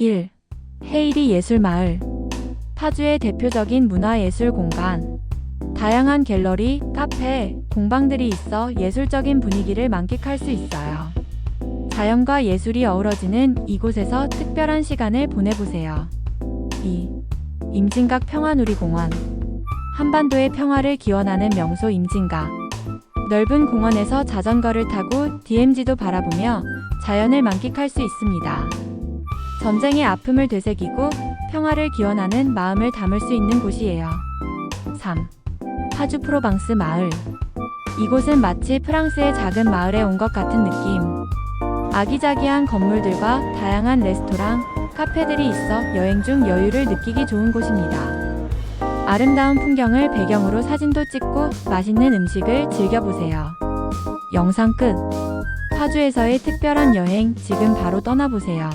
1. 헤이리 예술마을 파주의 대표적인 문화예술 공간 다양한 갤러리, 카페, 공방들이 있어 예술적인 분위기를 만끽할 수 있어요. 자연과 예술이 어우러지는 이곳에서 특별한 시간을 보내보세요. 2. 임진각 평화누리공원 한반도의 평화를 기원하는 명소 임진각 넓은 공원에서 자전거를 타고 DMZ도 바라보며 자연을 만끽할 수 있습니다. 전쟁의 아픔을 되새기고 평화를 기원하는 마음을 담을 수 있는 곳이에요. 3. 파주 프로방스 마을. 이곳은 마치 프랑스의 작은 마을에 온 것 같은 느낌. 아기자기한 건물들과 다양한 레스토랑, 카페들이 있어 여행 중 여유를 느끼기 좋은 곳입니다. 아름다운 풍경을 배경으로 사진도 찍고 맛있는 음식을 즐겨보세요. 영상 끝. 파주에서의 특별한 여행 지금 바로 떠나보세요.